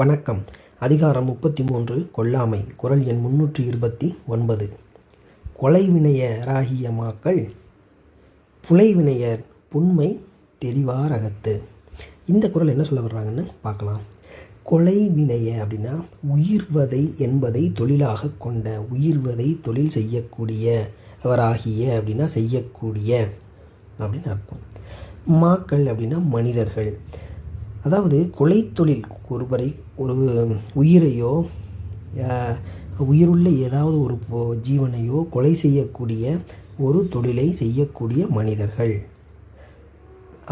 வணக்கம். அதிகாரம் முப்பத்தி மூன்று கொல்லாமை குரல் எண் முன்னூற்றி இருபத்தி ஒன்பது. கொலைவினையராகிய மாக்கள் புலைவினையர் புண்மை தெரிவாரகத்து. இந்த குரல் என்ன சொல்ல வர்றாங்கன்னு பார்க்கலாம். கொலை வினைய அப்படின்னா உயிர்வதை என்பதை தொழிலாக கொண்ட உயிர்வதை தொழில் செய்யக்கூடியவராகிய அப்படின்னா செய்யக்கூடிய அப்படின்னு அர்த்தம். மாக்கள் அப்படின்னா மனிதர்கள். அதாவது கொலை தொழில் ஒருவரை ஒரு உயிரையோ உயிருள்ள ஏதாவது ஒரு ஜீவனையோ கொலை செய்யக்கூடிய ஒரு தொழிலை செய்யக்கூடிய மனிதர்கள்.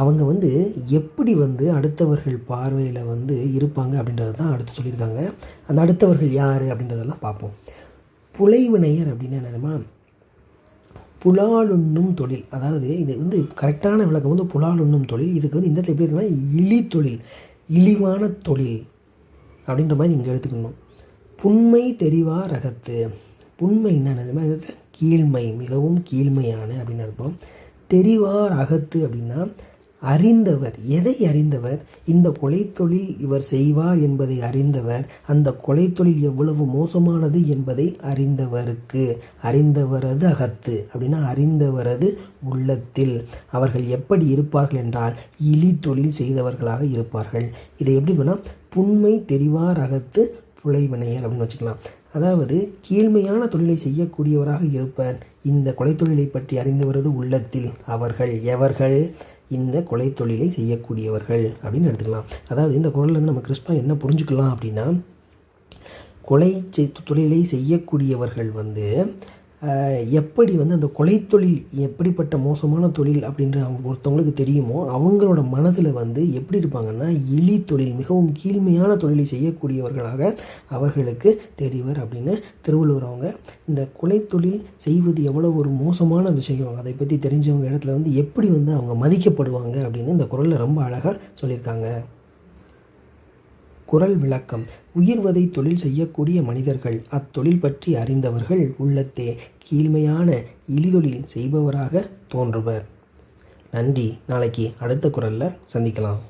அவங்க வந்து எப்படி வந்து அடுத்தவர்கள் பார்வையில் வந்து இருப்பாங்க அப்படின்றத தான் அடுத்து சொல்லியிருக்காங்க. அந்த அடுத்தவர்கள் யார் அப்படின்றதெல்லாம் பார்ப்போம். புலைவினையர் அப்படின்னு என்னென்னா புலாலுண்ணும் தொழில். அதாவது இது வந்து கரெக்டான விளக்கம் வந்து புலாலுண்ணும் தொழில். இதுக்கு வந்து இந்த இடத்துல எப்படி இருக்குன்னா இழி தொழில். இழிவான தொழில் அப்படின்ற மாதிரி இங்கே எடுத்துக்கணும். புண்மை தெரிவா ரகத்து. புண்மை என்னென்ன கீழ்மை மிகவும் கீழ்மையான அப்படின்னு அர்த்தம். தெரிவார் அகத்து அப்படின்னா அறிந்தவர். எதை அறிந்தவர்? இந்த கொலைத்தொழில் இவர் செய்வார் என்பதை அறிந்தவர். அந்த கொலைத்தொழில் எவ்வளவு மோசமானது என்பதை அறிந்தவருக்கு. அறிந்தவரது அகத்து. அப்படின்னா அறிந்தவரது உள்ளத்தில். அவர்கள் எப்படி இருப்பார்கள் என்றால் இழி தொழில் செய்தவர்களாக இருப்பார்கள். இதை எப்படி சொன்னால் புண்மை தெரிவார் அகத்து புலைவினையர் அப்படின்னு வச்சுக்கலாம். அதாவது கீழ்மையான தொழிலை செய்யக்கூடியவராக இருப்பர். இந்த கொலைத்தொழிலை பற்றி அறிந்தவரது உள்ளத்தில். அவர்கள் எவர்கள்? இந்த கொலை தொழிலை செய்யக்கூடியவர்கள் அப்படின்னு எடுத்துக்கலாம். அதாவது இந்த குரல்ல நம்ம கிறிஸ்பா என்ன புரிஞ்சுக்கலாம் அப்படின்னா கொலை தொழிலை செய்யக்கூடியவர்கள் வந்து எப்படி வந்து அந்த கொலைத்தொழில் எப்படிப்பட்ட மோசமான தொழில் அப்படின்ற அவங்க ஒருத்தவங்களுக்கு தெரியுமோ அவங்களோட மனதில் வந்து எப்படி இருப்பாங்கன்னா இழி தொழில் மிகவும் கீழ்மையான தொழிலை செய்யக்கூடியவர்களாக அவர்களுக்கு தெரிவர் அப்படின்னு திருவள்ளுவர் அவங்க. இந்த கொலைத்தொழில் செய்வது எவ்வளோ ஒரு மோசமான விஷயம் அதை பற்றி தெரிஞ்சவங்க இடத்துல வந்து எப்படி வந்து அவங்க மதிக்கப்படுவாங்க அப்படின்னு இந்த குரலில் ரொம்ப அழகாக சொல்லியிருக்காங்க. குரல் விளக்கம். உயிர்வதை தொழில் செய்யக்கூடிய மனிதர்கள் அத்தொழில் பற்றி அறிந்தவர்கள் உள்ளத்தே கீழ்மையான இழிதொழில் செய்பவராக தோன்றுவர். நன்றி. நாளைக்கு அடுத்த குரலில் சந்திக்கலாம்.